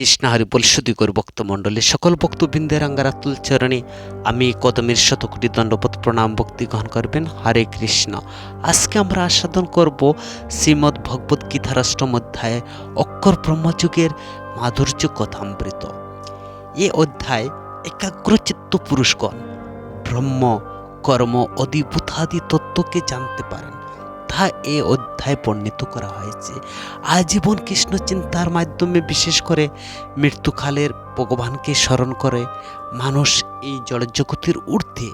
কৃষ্ণাহরি করি ভক্তমণ্ডলী, সকল ভক্তবৃন্দের আঙ্গারাতুল চরণে আমি কদমের শতকোটি দণ্ডবোধ প্রণাম, ভক্তি গ্রহণ করবেন। হরে কৃষ্ণ। আজকে আমরা আস্বাদন করব শ্রীমদ্ ভগবত গীতার অষ্টম অধ্যায়ে অক্ষর ব্রহ্মযুগের মাধুর্য কথামৃত। এ অধ্যায় একাগ্রচিত্ত পুরুষগণ, ব্রহ্ম, কর্ম, অধিভূতাদি তত্ত্বকে জানতে পারেন। তা এ অধ্যায় বর্ণিত করা হয়েছে। আজীবন কৃষ্ণ চিন্তার মাধ্যমে বিশেষ করে মৃত্যুকালের ভগবানকে স্মরণ করে মানুষ এই জড়জগতের ঊর্ধ্বে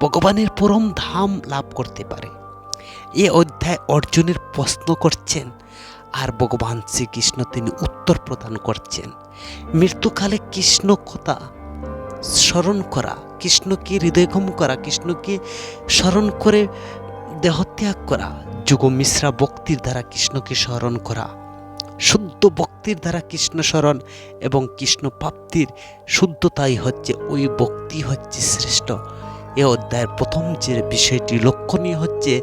ভগবানের পরম ধাম লাভ করতে পারে। এ অধ্যায় অর্জুনের প্রশ্ন করছেন, আর ভগবান শ্রীকৃষ্ণ তিনি উত্তর প্রদান করছেন, মৃত্যুকালে কৃষ্ণ কথা স্মরণ করা, কৃষ্ণকে হৃদয়গম করা, কৃষ্ণকে স্মরণ করে দেহত্যাগ করা যুগ মিশ্রা ভক্তির দ্বারা কৃষ্ণকে স্মরণ করা। শুদ্ধ ভক্তির দ্বারা কৃষ্ণ স্মরণ এবং কৃষ্ণ প্রাপ্তির শুদ্ধতাই হচ্ছে, ওই ভক্তি হচ্ছে শ্রেষ্ঠ। এ অধ্যায়ের প্রথম যে বিষয়টি লক্ষণীয় হচ্ছে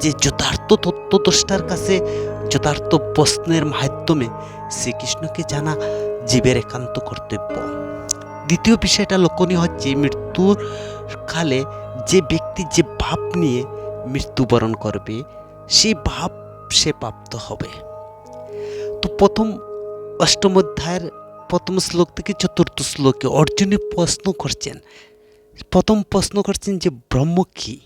যে যথার্থ তত্ত্বদ্রষ্টার কাছে যথার্থ প্রশ্নের মাধ্যমে শ্রীকৃষ্ণকে জানা জীবের একান্ত কর্তব্য। দ্বিতীয় বিষয়টা লক্ষণীয় হচ্ছে মৃত্যুর কালে যে ব্যক্তি যে ভাব নিয়ে মৃত্যুবরণ করবে সেই ভাব সে প্রাপ্ত হবে। তো প্রথম অষ্টম অধ্যায়ের প্রথম শ্লোক থেকে চতুর্থ শ্লোকে অর্জুনে প্রশ্ন করছেন। প্রথম প্রশ্ন করছেন যে, ব্রহ্ম কী?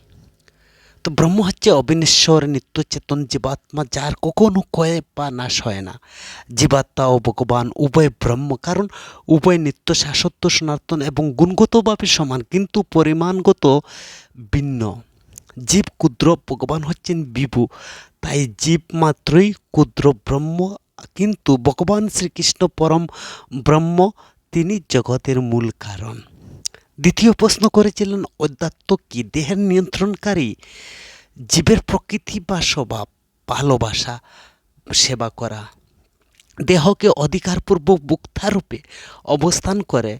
তো ব্রহ্ম হচ্ছে অবিনেশ্বর, নিত্যচেতন জীবাত্মা, যার কখনো কয়ে বা নাশ হয় না। জীবাত্মা ও ভগবান উভয় ব্রহ্ম, কারণ উভয় নিত্য শাশ্বত, সনাতন এবং গুণগতভাবে সমান, কিন্তু পরিমাণগত ভিন্ন। জীব ক্ষুদ্র ভগবান হচ্ছেন বিভু। তাই জীব মাত্রই ক্ষুদ্র ব্রহ্ম, কিন্তু ভগবান শ্রীকৃষ্ণ পরম ব্রহ্ম, তিনি জগতের মূল কারণ। দ্বিতীয় প্রশ্ন করেছিলেন, অধ্যাত্ম কি দেহের নিয়ন্ত্রণকারী? জীবের প্রকৃতি বা স্বভাব, ভালোবাসা, সেবা করা। দেহকে অধিকারপূর্বক বুক্তারূপে অবস্থান করে,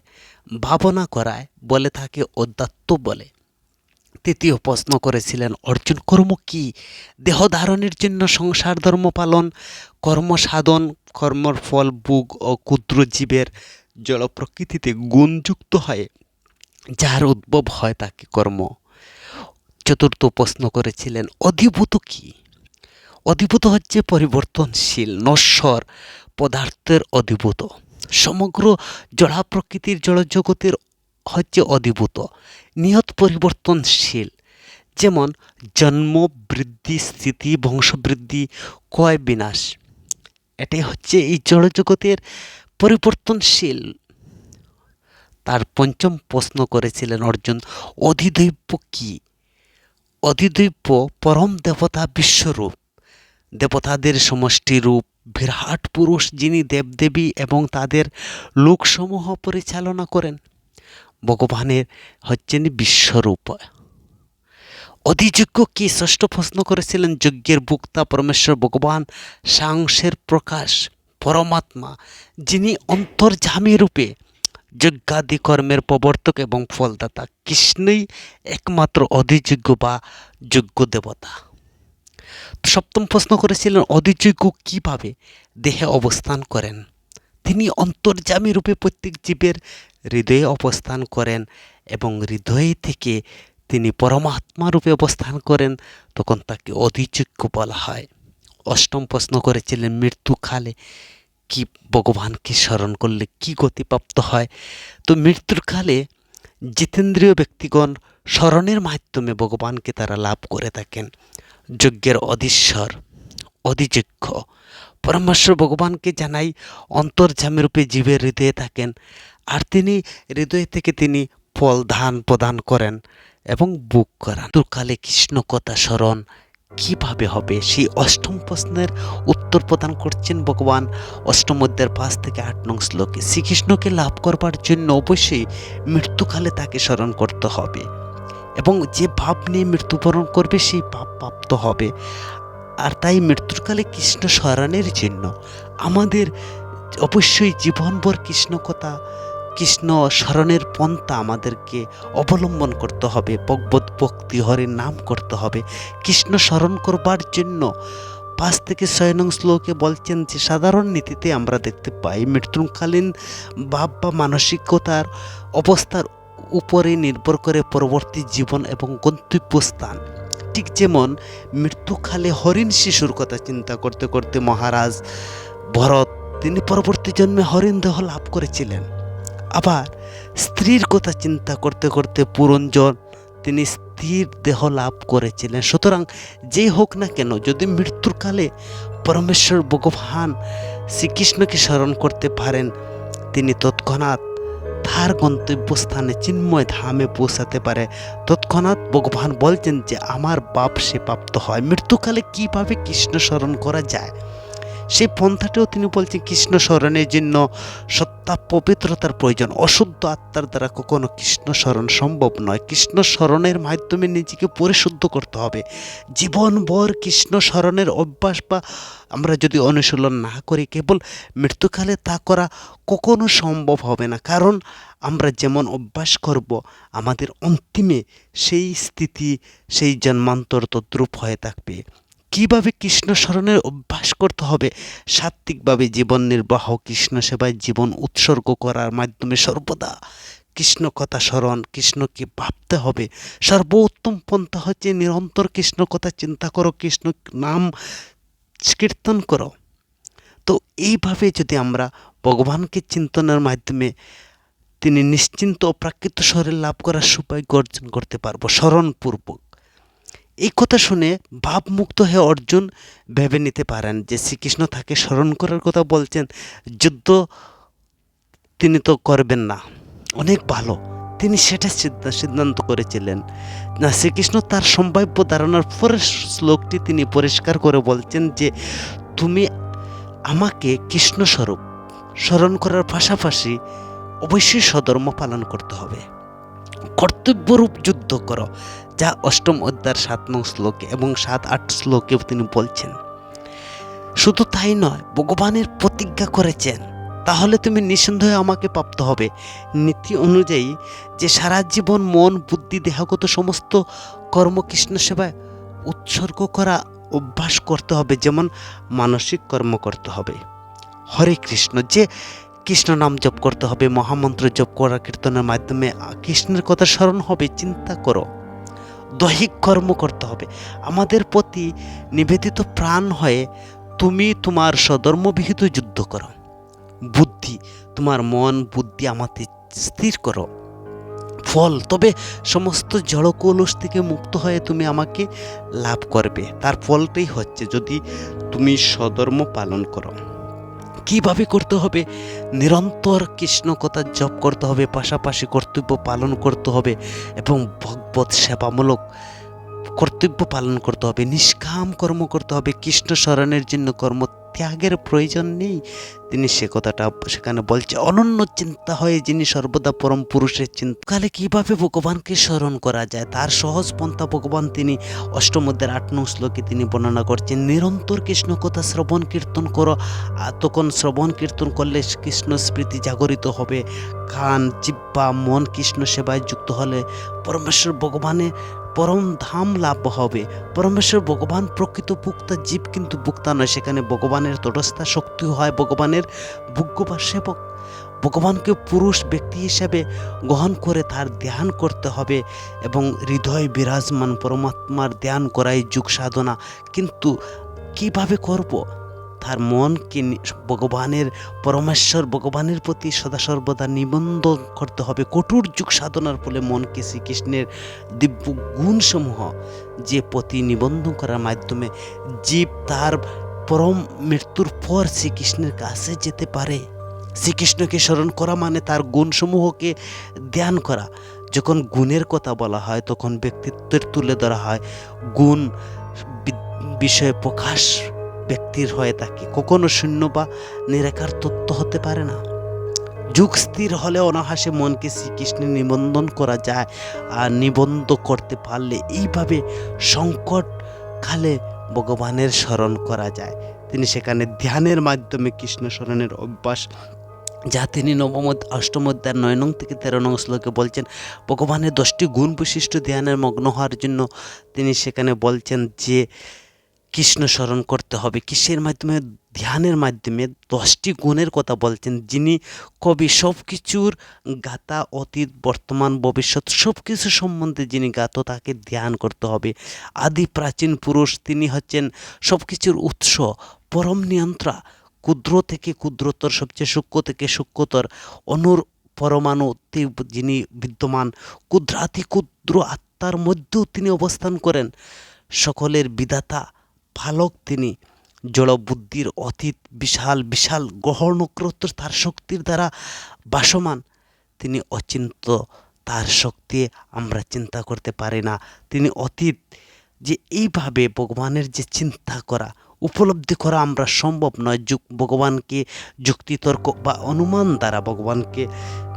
ভাবনা করায় বলে থাকে অধ্যাত্ম বলে। তৃতীয় প্রশ্ন করেছিলেন, অর্জুন, কর্ম কি? দেহ ধারণের জন্য সংসার, ধর্ম পালন, কর্ম সাধন, কর্মর ফল, বুক ও ক্ষুদ্র জীবের জল প্রকৃতিতে গুণযুক্ত হয়, যার উদ্ভব হয় তাকে কর্ম? চতুর্থ প্রশ্ন করেছিলেন, অধিভূত কি? অধিভূত হচ্ছে পরিবর্তনশীল, নশ্বর পদার্থের অধিভূত। সমগ্র জড়া প্রকৃতির জড়জগতের হচ্ছে অধিভূত নিয়ত পরিবর্তনশীল। যেমন জন্ম বৃদ্ধি স্থিতি, বংশবৃদ্ধি ক্ষয় বিনাশ। এটাই হচ্ছে এই জড়জগতের পরিবর্তনশীল। তার পঞ্চম প্রশ্ন করেছিলেন অর্জুন অধিদৈব্য কি? অধিদৈব্য পরম দেবতা বিশ্বরূপ। দেবতাদের সমষ্টি রূপ, বিরাট পুরুষ যিনি দেবদেবী এবং তাদের লোকসমূহ পরিচালনা করেন। ভগবানের হচ্ছেন বিশ্বরূপ। অধিযোগ্য কি ষষ্ঠ প্রশ্ন করেছিলেন যজ্ঞের বুক্তা পরমেশ্বর ভগবান? সাংসের প্রকাশ, পরমাত্মা, যিনি অন্তর্জামী রূপে যজ্ঞাদি কর্মের প্রবর্তক এবং ফলদাতা, কৃষ্ণই একমাত্র অধিযোগ্য বা যোগ্য দেবতা। সপ্তম প্রশ্ন করেছিলেন, অধিযোগ্য কীভাবে দেহে অবস্থান করেন? তিনি অন্তর্জামী রূপে প্রত্যেক জীবের হৃদয়ে অবস্থান করেন এবং হৃদয় থেকে তিনি পরমাত্মা রূপে অবস্থান করেন, তখন তাকে অধিযোগ্য বলা হয়। অষ্টম প্রশ্ন করেছিলেন মৃত্যুকালে কি ভগবানকে স্মরণ করলে কি গতিপ্রাপ্ত হয়? তো মৃত্যুর কালে জিতেন্দ্রীয় ব্যক্তিগণ স্মরণের মাধ্যমে ভগবানকে তারা লাভ করে থাকেন। যজ্ঞের অধীশ্বর অধিযজ্ঞ পরমেশ্বর ভগবানকে জানাই অন্তর্জামী রূপে জীবের হৃদয়ে থাকেন। আর তিনি হৃদয় থেকে তিনি ফল ধান প্রদান করেন এবং বুক করান। দুর্কালে কৃষ্ণ কথা স্মরণ কীভাবে হবে? সেই অষ্টম প্রশ্নের উত্তর প্রদান করছেন ভগবান অষ্টম অধ্যায়ের পাঁচ থেকে আট নং শ্লোকে। শ্রীকৃষ্ণকে লাভ করবার জন্য অবশ্যই মৃত্যুকালে তাকে স্মরণ করতে হবে এবং যে ভাব নিয়ে মৃত্যুবরণ করবে, সেই ভাব প্রাপ্ত হবে। আর তাই মৃত্যুর কালে কৃষ্ণ স্মরণের জন্য আমাদের অবশ্যই জীবনভর কৃষ্ণ কথা কৃষ্ণ স্মরণের পন্থা আমাদেরকে অবলম্বন করতে হবে, ভগবত ভক্তি হরির নাম করতে হবে। কৃষ্ণ স্মরণ করবার জন্য পাঁচ থেকে ছয় নং শ্লোকে বলছেন যে, সাধারণ নীতিতে আমরা দেখতে পাই মৃত্যুকালীন ভাব বা মানসিকতার অবস্থার উপরে নির্ভর করে পরবর্তী জীবন এবং গন্তব্যস্থান। ঠিক যেমন মৃত্যুকালে হরিণ শিশুর কথা চিন্তা করতে করতে মহারাজ ভরত, তিনি পরবর্তী জন্মে হরিণ দেহ লাভ করেছিলেন। আবার স্ত্রীর কথা চিন্তা করতে করতে পুরঞ্জন তিনি স্ত্রীর দেহ লাভ করেছিলেন। সুতরাং যেই হোক না কেন, যদি মৃত্যুর কালে পরমেশ্বর ভগবান শ্রীকৃষ্ণকে স্মরণ করতে পারেন, তিনি তৎক্ষণাৎ তার গন্তব্যস্থানে চিন্ময় ধামে পৌঁছাতে পারে। তৎক্ষণাৎ ভগবান বলছেন যে, আমার বাপ সে প্রাপ্ত হয়। মৃত্যুকালে কীভাবে কৃষ্ণ স্মরণ করা যায়? সেই পন্থাটাও তিনি বলছেন, কৃষ্ণ স্মরণের জন্য সত্তা পবিত্রতার প্রয়োজন। অশুদ্ধ আত্মার দ্বারা কখনো কৃষ্ণ স্মরণ সম্ভব নয়। কৃষ্ণ স্মরণের মাধ্যমে নিজেকে পরিশুদ্ধ করতে হবে। জীবনভর কৃষ্ণ স্মরণের অভ্যাস বা আমরা যদি অনুশীলন না করি, কেবল মৃত্যুকালে তা করা কখনো সম্ভব হবে না। কারণ আমরা যেমন অভ্যাস করব, আমাদের অন্তিমে সেই স্থিতি, সেই জন্মান্তর তদ্রূপ হয়ে থাকবে। কীভাবে কৃষ্ণ স্মরণের অভ্যাস করতে হবে? সাত্ত্বিকভাবে জীবন নির্বাহ, কৃষ্ণ সেবায় জীবন উৎসর্গ করার মাধ্যমে সর্বদা কৃষ্ণ কথা স্মরণ, কৃষ্ণকে ভাবতে হবে। সর্বোত্তম পন্থা হচ্ছে নিরন্তর কৃষ্ণ কথা চিন্তা করো, কৃষ্ণ নাম কীর্তন করো। তো এইভাবে যদি আমরা ভগবানকে চিন্তনের মাধ্যমে তিনি নিশ্চিন্ত প্রাকৃত শরীর লাভ করার সৌভাগ্য অর্জন করতে পারব, স্মরণপূর্বক। এই কথা শুনে ভাবমুক্ত হয়ে অর্জুন ভেবে নিতে পারেন যে শ্রীকৃষ্ণ তাকে স্মরণ করার কথা বলছেন, যুদ্ধ তিনি তো করবেন না। অনেক ভালো। তিনি সেটা সিদ্ধা- সিদ্ধান্ত করেছিলেন। না, শ্রীকৃষ্ণ তার সম্ভাব্য ধারণার পরের শ্লোকটি তিনি পরিষ্কার করে বলছেন যে, তুমি আমাকে কৃষ্ণস্বরূপ স্মরণ করার পাশাপাশি অবশ্যই স্বধর্ম পালন করতে হবে। কর্তব্যরূপ যুদ্ধ করো, যা অষ্টম অধ্যায়ের সাত নং শ্লোকে এবং সাত, আট শ্লোকেও তিনি বলছেন। শুধু তাই নয়, ভগবানের প্রতিজ্ঞা করেছেন। তাহলে তুমি নিঃসন্দেহে আমাকে প্রাপ্ত হবে। নীতি অনুযায়ী যে সারা জীবন মন, বুদ্ধি, দেহগত সমস্ত কর্ম কৃষ্ণ সেবায় উৎসর্গ করা অভ্যাস করতে হবে, যেমন মানসিক কর্ম করতে হবে। হরে কৃষ্ণ, যে কৃষ্ণ নাম জপ করতে হবে, মহামন্ত্র জপ করা কীর্তনের মাধ্যমে কৃষ্ণের কথা স্মরণ হবে, চিন্তা করো। দৈহিক কর্ম করতে হবে। আমাদের প্রতি নিবেদিত প্রাণ হয়ে তুমি তোমার সধর্মবিহিত যুদ্ধ করো। বুদ্ধি, তোমার মন, বুদ্ধি আমাদের স্থির করো। ফল, তবে সমস্ত জড়কলুষ থেকে মুক্ত হয়ে তুমি আমাকে লাভ করবে। তার ফলটাই হচ্ছে যদি তুমি সধর্ম পালন করো। কীভাবে করতে হবে? নিরন্তর কৃষ্ণ কথা জপ করতে হবে, পাশাপাশি কর্তব্য পালন করতে হবে এবং ভগবত সেবামূলক কর্তব্য পালন করতে হবে, নিষ্কাম কর্ম করতে হবে, কৃষ্ণ স্মরণের জন্য কর্ম ত্যাগের প্রয়োজন নেই। তিনি সে কথাটা সেখানে বলছে, অনন্য চিন্তা হয়ে যিনি সর্বদা পরম পুরুষের চিন্তাকালে কীভাবে ভগবানকে স্মরণ করা যায়? তার সহজ পন্থা ভগবান তিনি অষ্টমধ্যের আট নং শ্লোকে তিনি বর্ণনা করছেন, নিরন্তর কৃষ্ণ কথা শ্রবণ কীর্তন করো তখন শ্রবণ কীর্তন করলে কৃষ্ণ স্মৃতি জাগরিত হবে। কান জিব্বা মন কৃষ্ণ সেবায় যুক্ত হলে পরমেশ্বর ভগবানের পরম ধাম লাভ হবে। পরমেশ্বর ভগবান প্রকৃত ভুক্তা জীব কিন্তু ভুক্তা নয়। সেখানে ভগবানের তটস্থা শক্তি হয়। ভগবানের ভোগ্য বা সেবক ভগবানকে পুরুষ ব্যক্তি হিসাবে গ্রহণ করে তার ধ্যান করতে হবে এবং হৃদয় বিরাজমান পরমাত্মার ধ্যান করাই যুগ সাধনা। কিন্তু কীভাবে করব? তার মনকে ভগবানের, পরমেশ্বর ভগবানের প্রতি সদা সর্বদা নিবন্ধন করতে হবে। কঠোর যুগ সাধনার ফলে মনকে শ্রীকৃষ্ণের দিব্য গুণসমূহ যে প্রতি নিবন্ধন করার মাধ্যমে জীব তার পরম মৃত্যুর পর শ্রীকৃষ্ণের কাছে যেতে পারে। শ্রীকৃষ্ণকে স্মরণ করা মানে তার গুণসমূহকে ধ্যান করা। যখন গুণের কথা বলা হয়, তখন ব্যক্তিত্বের তুলে ধরা হয়। গুণ বিষয়ে প্রকাশ ব্যক্তির হয়ে থাকে। কখনো শূন্য বা নিরাকার তত্ত্ব হতে পারে না। যুগ স্থির হলে অনাহাসে মনকে শ্রীকৃষ্ণে নিবন্ধন করা যায় আর নিবন্ধ করতে পারলে এইভাবে সংকট কালে ভগবানের স্মরণ করা যায়। তিনি সেখানে ধ্যানের মাধ্যমে কৃষ্ণ স্মরণের অভ্যাস যা তিনি নবম অষ্টম অধ্যায় নয় নং থেকে তেরো নং শ্লোকে বলছেন, ভগবানের দশটি গুণ বিশিষ্ট ধ্যানের মগ্ন হওয়ার জন্য তিনি সেখানে বলছেন যে কৃষ্ণ স্মরণ করতে হবে। কিসের মাধ্যমে? ধ্যানের মাধ্যমে। দশটি গুণের কথা বলছেন যিনি কবি। সব কিছুর গাতা অতীত, বর্তমান, ভবিষ্যৎ সব কিছু সম্বন্ধে যিনি গাত, তাকে ধ্যান করতে হবে। আদি প্রাচীন পুরুষ তিনি হচ্ছেন সব কিছুর উৎস। পরম নিয়ন্ত্রা, ক্ষুদ্র থেকে ক্ষুদ্রতর, সবচেয়ে সূক্ষ্ম থেকে সূক্ষ্মতর, অনুর পরমাণুতে যিনি বিদ্যমান, ক্ষুদ্রাতি ক্ষুদ্র আত্মার মধ্যেও তিনি অবস্থান করেন। সকলের বিধাতা ফালক তিনি। জড়বুদ্ধির অতীত বিশাল বিশাল গ্রহ নক্ষত্র তার শক্তির দ্বারা বাসমান তিনি অচিন্ত তার শক্তি আমরা চিন্তা করতে পারি না। তিনি অতীত যে এইভাবে ভগবানের যে চিন্তা করা, উপলব্ধি করা আমরা সম্ভব নয়। যুগ, ভগবানকে যুক্তিতর্ক বা অনুমান দ্বারা ভগবানকে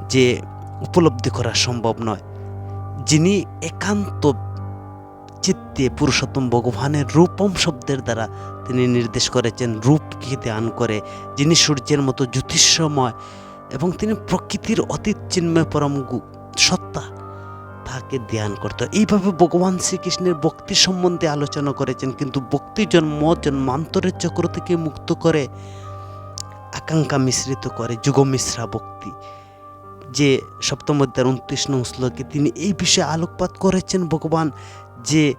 যে উপলব্ধি করা সম্ভব নয়। যিনি একান্ত চিত্তে পুরুষোত্তম ভগবানের রূপম শব্দের দ্বারা তিনি নির্দেশ করেছেন রূপকে ধ্যান করে, যিনি সূর্যের মতো জ্যোতিষময় এবং তিনি প্রকৃতির অতীত চিন্ময় পরম সত্তা তাকে ধ্যান করতে। এইভাবে ভগবান শ্রীকৃষ্ণের ভক্তি সম্বন্ধে আলোচনা করেছেন, কিন্তু ভক্তি জন্ম, জন্মান্তরের চক্র থেকে মুক্ত করে আকাঙ্ক্ষা মিশ্রিত করে যুগ মিশ্রা ভক্তি যে সপ্তম অধ্যায়ের উনত্রিশ নং শ্লোকে তিনি এই বিষয়ে আলোকপাত করেছেন, ভগবান যে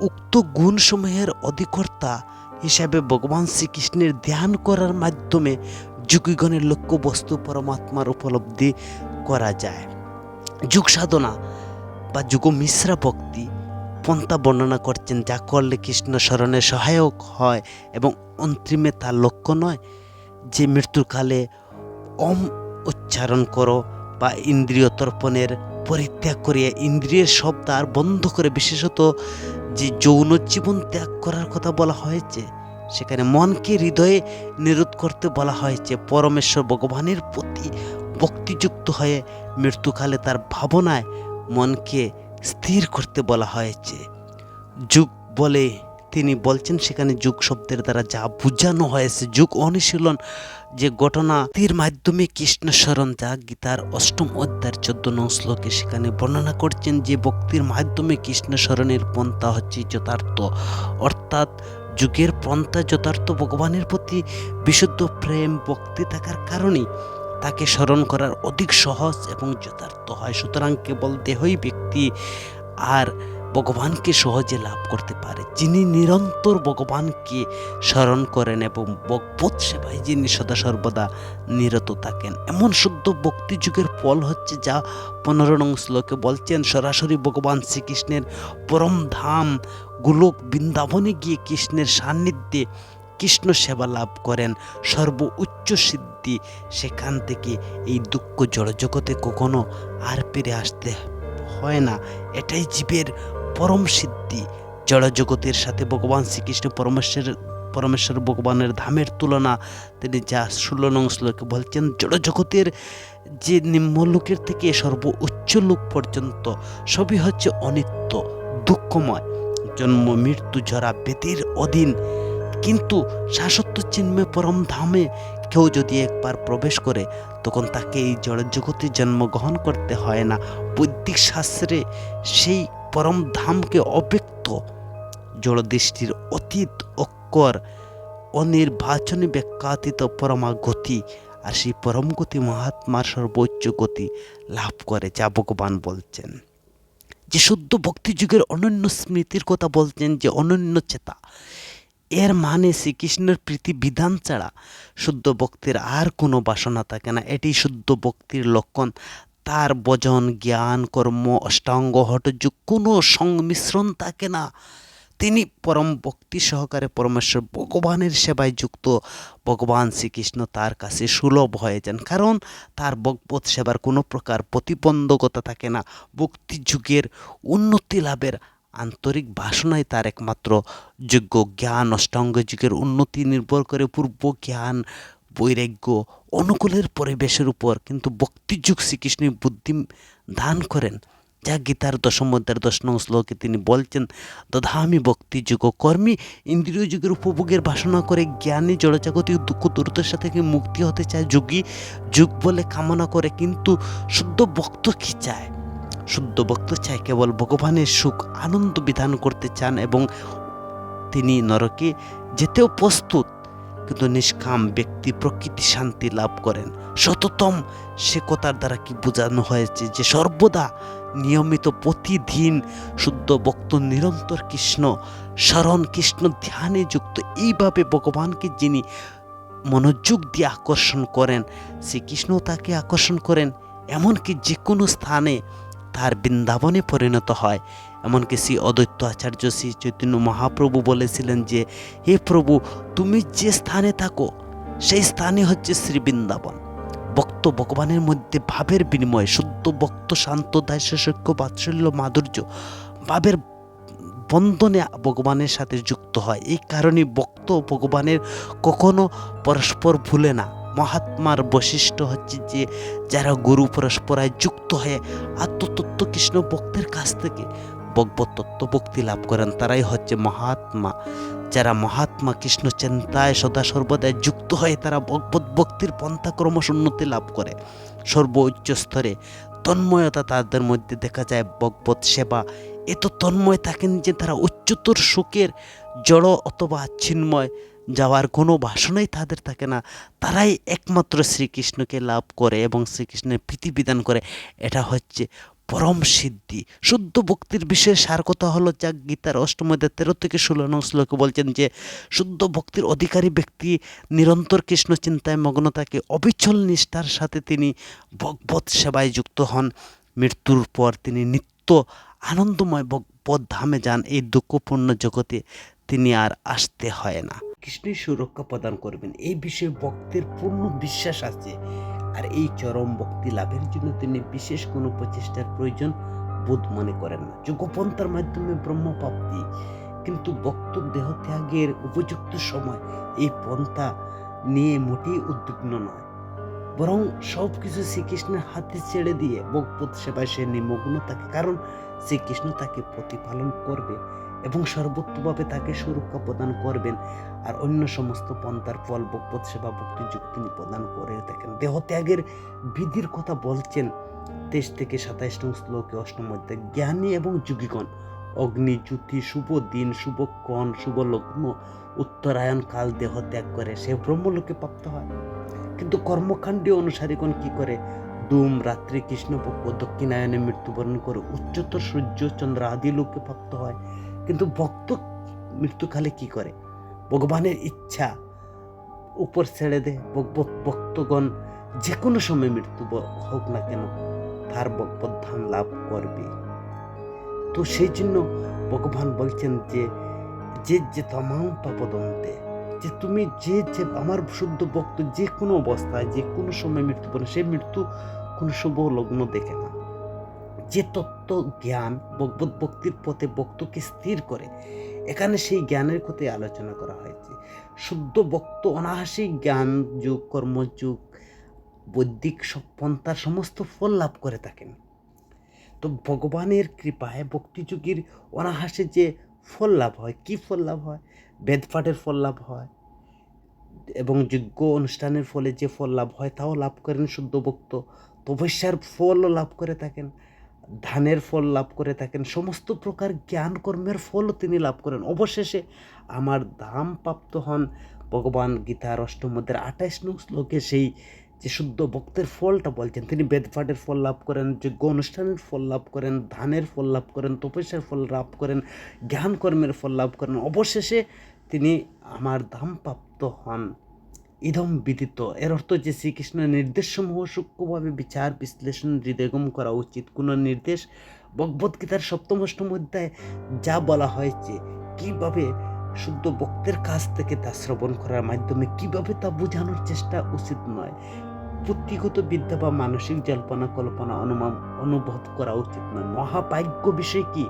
উক্ত গুণসমূহের অধিকর্তা হিসাবে ভগবান শ্রীকৃষ্ণের ধ্যান করার মাধ্যমে যুগীগণের লক্ষ্য বস্তু পরমাত্মার উপলব্ধি করা যায়। যুগ সাধনা বা যুগ মিশ্রা ভক্তি পন্থা বর্ণনা করছেন, যা করলে কৃষ্ণ স্মরণে সহায়ক হয় এবং অন্তিমে তার লক্ষ্য নয় যে মৃত্যুকালে অম উচ্চারণ করো বা ইন্দ্রিয় তর্পণের পরিত্যাগ করিয়া ইন্দ্রিয়ের সব দ্বার বন্ধ করে বিশেষত যে যৌন জীবন ত্যাগ করার কথা বলা হয়েছে, সেখানে মনকে হৃদয়ে নিরোধ করতে বলা হয়েছে। পরমেশ্বর ভগবানের প্রতি ভক্তিযুক্ত হয়ে মৃত্যুকালে তার ভাবনায় মনকে স্থির করতে বলা হয়েছে। যুগ বলে তিনি বলছেন, সেখানে যুগ শব্দের দ্বারা যা বোঝানো হয়েছে, যুগ অনুশীলন যে ঘটনা তীর মাধ্যমে কৃষ্ণ স্মরণ যা গীতার অষ্টম অধ্যায়ের চোদ্দ নং শ্লোকে সেখানে বর্ণনা করছেন যে ভক্তির মাধ্যমে কৃষ্ণ স্মরণের পন্থা হচ্ছে যথার্থ। অর্থাৎ যুগের পন্থা যথার্থ ভগবানের প্রতি বিশুদ্ধ প্রেম, ভক্তি থাকার কারণেই তাকে স্মরণ করার অধিক সহজ এবং যথার্থ হয়। সুতরাং কেবল দেহই ব্যক্তি আর ভগবানকে সহজে লাভ করতে পারে। যিনি নিরন্তর ভগবানকে স্মরণ করেন এবং ভগবত সেবায় যিনি সদা সর্বদা নিরত থাকেন। এমন শুদ্ধ ভক্তি যুগের ফল হচ্ছে যা পনেরো নং শ্লোকে বলছেন, সরাসরি ভগবান শ্রীকৃষ্ণের পরম ধাম গোলক বৃন্দাবনে গিয়ে কৃষ্ণের সান্নিধ্যে কৃষ্ণ সেবা লাভ করেন। সর্ব উচ্চ সিদ্ধি সেখান থেকে এই দুঃখ জড়জগতে কখনো আর ফিরে আসতে হয় না। এটাই জীবের পরম সিদ্ধি, জড়জগতের সাথে ভগবান শ্রীকৃষ্ণ পরমেশ্বরের পরমেশ্বর ভগবানের ধামের তুলনা, তিনি যা ষোলো নং শ্লোকে বলছেন, জড়জগতের যে নিম্নলোকের থেকে সর্ব উচ্চ লোক পর্যন্ত সবই হচ্ছে অনিত্য, দুঃখময়। জন্ম, মৃত্যু জরা বেদের অধীন। কিন্তু শাশ্বত চিন্ময় পরম ধামে কেউ যদি একবার প্রবেশ করে, তখন তাকে এই জড়জগতে জন্মগ্রহণ করতে হয় না। বৈদিক শাস্ত্রে সেই পরম ধামকে অব্যক্ত। জড়দৃষ্টির অতীত অক্ষর অনির্বাচনী ব্যাখ্যাতীত পরমা গতি আর সেই পরম গতি মহাত্মার সর্বোচ্চ গতি লাভ করে, যা ভগবান বলছেন। যে শুদ্ধ ভক্তি যুগের অনন্য স্মৃতির কথা বলছেন, যে অনন্য চেতা। এর মানে শ্রীকৃষ্ণের প্রীতি বিধান ছাড়া শুদ্ধ ভক্তির আর কোনো বাসনা থাকে না। এটি শুদ্ধ ভক্তির লক্ষণ তার বজন, জ্ঞান, কর্ম, অষ্টাঙ্গ, হঠযোগ, কোনো সংমিশ্রণ থাকে না। তিনি পরম ভক্তি সহকারে পরমেশ্বর ভগবানের সেবায় যুক্ত। ভগবান শ্রীকৃষ্ণ তার কাছে সুলভ হয়ে যান, কারণ তার ভগবত সেবার কোনো প্রকার প্রতিবন্ধকতা থাকে না। ভক্তি যুগের উন্নতি লাভের আন্তরিক বাসনাই তার একমাত্র যোগ্য। জ্ঞান, অষ্টাঙ্গ যুগের উন্নতি নির্ভর করে পূর্ব জ্ঞান বৈরাগ্য, অনুকূলের পরিবেশের উপর কিন্তু ভক্তিযুগ শ্রীকৃষ্ণ বুদ্ধি দান করেন। যা গীতার দশম অধ্যায়ের দশ নং শ্লোকে তিনি বলছেন দধামি ভক্তি যুগ কর্মী, ইন্দ্রিয় যুগের উপভোগের বাসনা করে জ্ঞানী জড়জাগতিক দুঃখ দুর্দশা থেকে মুক্তি হতে চায়? যোগী যুগ বলে কামনা করে কিন্তু শুদ্ধ ভক্ত কি চায়? শুদ্ধ ভক্ত চায় কেবল ভগবানের সুখ, আনন্দ বিধান করতে চান এবং তিনি নরকে যেতেও প্রস্তুত। কিন্তু নিষ্কাম ব্যক্তি প্রকৃতি শান্তি লাভ করেন। সততম সে কথার দ্বারা কি বোঝানো হয়েছে যে সর্বদা নিয়মিত প্রতিদিন শুদ্ধ ভক্ত নিরন্তর কৃষ্ণ স্মরণ কৃষ্ণ ধ্যানে যুক্ত, এইভাবে ভগবানকে যিনি মনোযোগ দিয়ে আকর্ষণ করেন, শ্রীকৃষ্ণ তাকে আকর্ষণ করেন, এমনকি যে কোনো স্থানে তার বৃন্দাবনে পরিণত হয়। এমনকি শ্রী অদ্বৈত আচার্য শ্রী চৈতন্য মহাপ্রভু বলেছিলেন যে, হে প্রভু, তুমি যে স্থানে থাকো, সেই স্থানে হচ্ছে শ্রী বৃন্দাবন। ভক্ত ভগবানের মধ্যে ভাবের বিনিময় শুদ্ধ ভক্ত, শান্ত দায়সক্য বাৎসল্য, মাধুর্য, ভাবের বন্ধনে ভগবানের সাথে যুক্ত হয়। এই কারণে ভক্ত ভগবানের কখনো পরস্পর ভুলে না। মহাত্মার বৈশিষ্ট্য হচ্ছে যে, যারা গুরু পরস্পরায় যুক্ত হয়ে আত্মতত্ত্ব কৃষ্ণ ভক্তের কাছ থেকে ভগবত তত্ত্বভক্তি লাভ করেন। তারাই হচ্ছে মহাত্মা। যারা মহাত্মা কৃষ্ণ চিন্তায় সদা সর্বদাই যুক্ত হয়ে তারা ভগবত ভক্তির পন্থা ক্রমশ উন্নতি লাভ করে। সর্বোচ্চ স্তরে তন্ময়তা তাদের মধ্যে দেখা যায়, ভগবত সেবা। এত তন্ময় থাকেন যে তারা উচ্চতর সুখের জড় অথবা চিন্ময় যাওয়ার কোনো বাসনাই তাদের থাকে না। তারাই একমাত্র শ্রীকৃষ্ণকে লাভ করে এবং শ্রীকৃষ্ণের প্রীতি বিধান করে। এটা হচ্ছে পরম সিদ্ধি। শুদ্ধ ভক্তির বিষয়ে সার কথা হলো? যা গীতার অষ্টমধ্যে তেরো থেকে ষোলো নং শ্লোকে বলছেন যে, শুদ্ধ ভক্তির অধিকারী ব্যক্তি নিরন্তর কৃষ্ণ চিন্তায় মগ্ন থাকে, অবিচল নিষ্ঠার সাথে তিনি ভগবত সেবায় যুক্ত হন। মৃত্যুর পর তিনি নিত্য আনন্দময় ভগবত ধামে যান। এই দুঃখপূর্ণ জগতে তিনি আর আসতে হয় না। কৃষ্ণই সুরক্ষা প্রদান করবেন। এই বিষয়ে ভক্তের পূর্ণ বিশ্বাস আছে। আর এই চরম ভক্তি লাভের জন্য তিনি বিশেষ কোনো প্রচেষ্টার প্রয়োজন বোধ মনে করেন না। যোগপন্থার মাধ্যমে ব্রহ্মপ্রাপ্তি, কিন্তু ভক্ত দেহ ত্যাগের উপযুক্ত সময় এই পন্থা নিয়ে মোটেই উদ্বিগ্ন নয়। বরং সব কিছু শ্রীকৃষ্ণের হাতে ছেড়ে দিয়ে ভগবত সেবায় সে নিমগ্ন থাকে, কারণ শ্রীকৃষ্ণ তাকে প্রতিপালন করবে এবং সর্বোত্তভাবে তাকে সুরক্ষা প্রদান করবেন আর অন্য সমস্ত পন্থার ফল ভগবত সেবা, ভক্তি তিনি প্রদান করে থাকেন। দেহ ত্যাগের বিধির কথা বলছেন তেইশ থেকে সাতাইশ নং শ্লোকে অষ্টম অধ্যায়। জ্ঞানী এবং যুগীগণ, অগ্নি জ্যোতি শুভ দিন, শুভ কণ শুভ লগ্ন, উত্তরায়ণ কাল দেহ ত্যাগ করে। সে ব্রহ্মলোকে প্রাপ্ত হয়। কিন্তু কর্মকাণ্ডীয় অনুসারীগণ কি করে? দুম রাত্রি কৃষ্ণপক্ষ দক্ষিণায়নে মৃত্যুবরণ করে উচ্চতর সূর্য, চন্দ্র আদি লোকে প্রাপ্ত হয়। কিন্তু ভক্ত মৃত্যুকালে কি করে? ভগবানের ইচ্ছা উপর ছেড়ে দে। ভগবত ভক্তগণ যে কোনো সময় মৃত্যু হোক না কেন, তার ভগবত ধাম লাভ করবে। তো সেই জন্য ভগবান বলছেন যে যে যে তমাম পাপদন্তে, যে তুমি যে যে আমার শুদ্ধ ভক্ত যে কোনো অবস্থায় যে কোনো সময় মৃত্যু মৃত্যুবরণ সেই মৃত্যু কোনো শুভ লগ্ন দেখে না। যে তত্ত্ব জ্ঞান ভগবত ভক্তির পথে ভক্তকে স্থির করে, এখানে সেই জ্ঞানের কথা আলোচনা করা হয়েছে। শুদ্ধ ভক্ত, অনাহাসী জ্ঞান যুগ কর্মযুগ বৈদিক সব পন্থার সমস্ত ফল লাভ করে থাকেন। তো ভগবানের কৃপায় ভক্তিযুগের অনাহাসে যে ফল লাভ হয়, কি ফল লাভ হয়? বেদপাঠের ফল লাভ হয় এবং যোগ্য অনুষ্ঠানের ফলে যে ফল লাভ হয়, তাও লাভ করেন শুদ্ধ ভক্ত। তপস্যার ফলও লাভ করে থাকেন। ধানের ফল লাভ করে থাকেন, সমস্ত প্রকার জ্ঞান কর্মের ফলও তিনি লাভ করেন। অবশেষে আমার ধাম প্রাপ্ত হন ভগবান গীতার অষ্টমধ্যের আঠাইশ নং শ্লোকে সেই যে শুদ্ধ ভক্তের ফলটা বলছেন, তিনি বেদপাঠের ফল লাভ করেন যোগ্য অনুষ্ঠানের ফল লাভ করেন, ধানের ফল লাভ করেন, তপস্যার ফল লাভ করেন, জ্ঞান কর্মের ফল লাভ করেন। অবশেষে তিনি আমার ধাম প্রাপ্ত হন। ইদম বিদিত এর অর্থ যে শ্রীকৃষ্ণের নির্দেশসমূহ সূক্ষ্মভাবে বিচার, বিশ্লেষণ, হৃদয়গম করা উচিত। কোনো নির্দেশ ভগবদ্গীতার সপ্তম, অষ্টম অধ্যায়ে যা বলা হয়েছে, কীভাবে শুদ্ধ ভক্তের কাছ থেকে তা শ্রবণ করার মাধ্যমে কীভাবে তা বোঝানোর চেষ্টা উচিত নয়, পুঁথিগত বিদ্যা বা মানসিক জল্পনা, কল্পনা, অনুমান, অনুভব করা উচিত নয়। মহাভাগ্য বিষয় কি?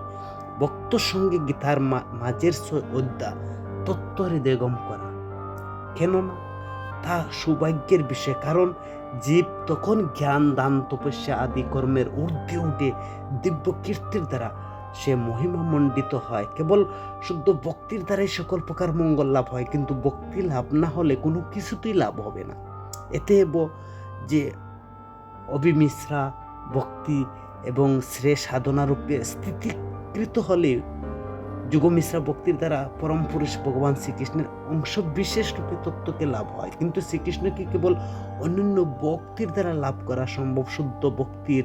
ভক্তর সঙ্গে গীতার মাঝের অধ্যা, তত্ত্ব হৃদয়গম করা। কেননা তা সৌভাগ্যের বিষয়। কারণ জীব তখন জ্ঞান, দান, তপস্যা আদি কর্মের ঊর্ধ্বে উঠে দিব্য কীর্তির দ্বারা সে মহিমা মণ্ডিত হয়। কেবল শুদ্ধ ভক্তির দ্বারাই সকল প্রকার মঙ্গল লাভ হয়, কিন্তু ভক্তি লাভ না হলে কোনো কিছুতেই লাভ হবে না। এতে যে অবিমিশ্রা ভক্তি এবং শ্রেয় সাধনারূপে স্থিতিকৃত হলে যুগমিশ্রা ভক্তির দ্বারা পরম পুরুষ ভগবান শ্রীকৃষ্ণের অংশ বিশেষ রূপে তত্ত্বকে লাভ হয়। কিন্তু শ্রীকৃষ্ণকে কেবল অন্যান্য ভক্তির দ্বারা লাভ করা সম্ভব, শুদ্ধ ভক্তির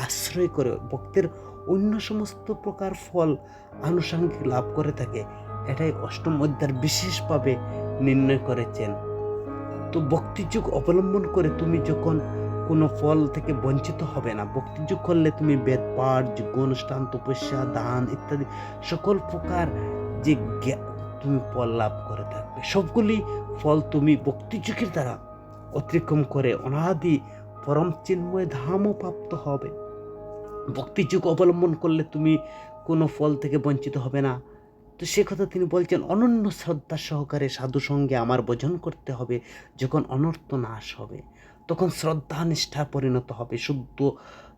আশ্রয় করে, ভক্তের অন্য সমস্ত প্রকার ফল আনুষঙ্গিক লাভ করে থাকে? এটাই অষ্টম অধ্যায় বিশেষভাবে নির্ণয় করেছেন। তো ভক্তিযুগ অবলম্বন করে তুমি যখন কোনো ফল থেকে বঞ্চিত হবে না। ভক্তিযুগ করলে তুমি বেদ, পাঠ যোগ্য অনুষ্ঠান, তপস্যা, দান ইত্যাদি সকল প্রকার যে তুমি ফল লাভ করে থাকবে। সবগুলি ফল তুমি ভক্তিযুগের দ্বারা অতিক্রম করে অনাদি পরম চিন্ময় ধামও প্রাপ্ত হবে। ভক্তিযুগ অবলম্বন করলে তুমি কোনো ফল থেকে বঞ্চিত হবে না। তো সে কথা তিনি বলছেন, অনন্য শ্রদ্ধা সহকারে সাধু সঙ্গে আমার ভোজন করতে হবে, যখন অনর্থ নাশ হবে। তখন শ্রদ্ধা নিষ্ঠা পরিণত হবে, শুদ্ধ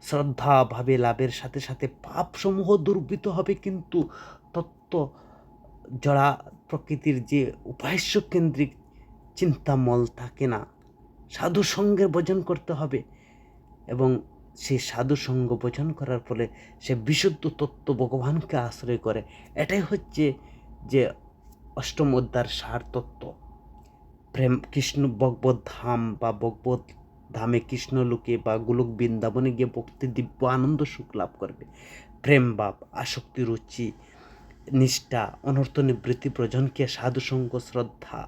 শ্রদ্ধা ভাবে লাভের সাথে সাথে পাপসমূহ দুর্বৃত হবে। কিন্তু তত্ত্ব জড়া প্রকৃতির যে উপাস্য কেন্দ্রিক চিন্তামল থাকে না সাধু সঙ্গের ভোজন করতে হবে এবং সেই সাধু সঙ্গ ভোজন করার ফলে সে বিশুদ্ধ তত্ত্ব ভগবানকে আশ্রয় করে। এটাই হচ্ছে যে অষ্টম সার তত্ত্ব। প্রেম, কৃষ্ণ, ভগবত ধাম বা ভগবত ধামে কৃষ্ণ লোকে বা গোলক বৃন্দাবনে গিয়ে ভক্তি দিব্য আনন্দ সুখ লাভ করবে। প্রেম, ভাব, আসক্তি, রুচি, নিষ্ঠা, অনর্থ নিবৃত্তি প্রজনকে সাধুসঙ্গ শ্রদ্ধা।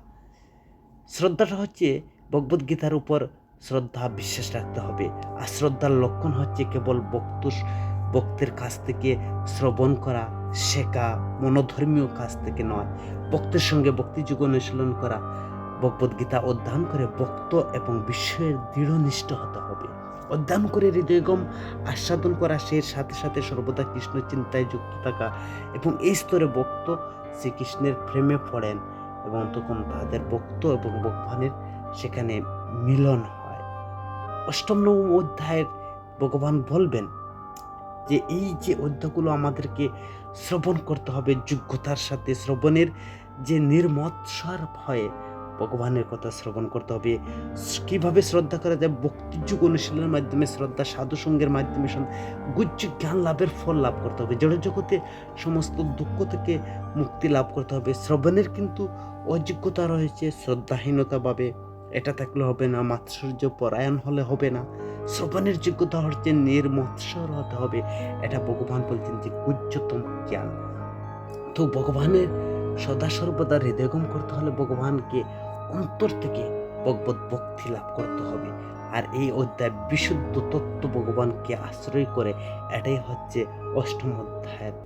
শ্রদ্ধাটা হচ্ছে ভগবদ্গীতার উপর শ্রদ্ধা বিশ্বাস রাখতে হবে। আর শ্রদ্ধার লক্ষণ হচ্ছে কেবল বক্ত বক্তের কাছ থেকে শ্রবণ করা, শেখা, মনোধর্মীয় কাজ থেকে নয়। ভক্তের সঙ্গে ভক্তিযুগ অনুশীলন করা ভগবদ্গীতা অধ্যয়ন করে ভক্ত এবং বিশ্বের দৃঢ়নিষ্ঠ হতে হবে। অধ্যয়ন করে হৃদয়গম আস্বাদন করা সে সাথে সাথে সর্বদা কৃষ্ণ চিন্তায় যুক্ত থাকা এবং এই স্তরে ভক্ত শ্রীকৃষ্ণের প্রেমে পড়েন এবং তখন তাদের ভক্ত এবং ভগবানের সেখানে মিলন হয়। অষ্টম নবম অধ্যায়ের ভগবান বলবেন যে, এই যে অধ্যায়গুলো আমাদেরকে শ্রবণ করতে হবে, যোগ্যতার সাথে শ্রবণের যে নির্মৎসর ভয়ে ভগবানের কথা শ্রবণ করতে হবে। কীভাবে শ্রদ্ধা করা যায়? ভক্তিযুগ অনুশীলনের মাধ্যমে শ্রদ্ধা সাধু সঙ্গের মাধ্যমে গুজ্জ জ্ঞান লাভের ফল লাভ করতে হবে। জড় জগতে সমস্ত দুঃখ থেকে মুক্তি লাভ করতে হবে। শ্রবণের কিন্তু অযোগ্যতা রয়েছে, শ্রদ্ধাহীনতা ভাবে এটা থাকলে হবে না, মাৎসর্য পরায়ণ হলে হবে না। শ্রবণের যোগ্যতা হচ্ছে নির্মৎসর হতে হবে। এটা ভগবান বলছেন যে গুজ্জতম জ্ঞান। তো ভগবানের সদা সর্বদা হৃদয়গম করতে হলে ভগবানকে অন্তর থেকে ভগবত ভক্তি লাভ করতে হবে। আর এই অধ্যায় বিশুদ্ধ তত্ত্ব ভগবানকে আশ্রয় করে, এটাই হচ্ছে অষ্টম অধ্যায়ের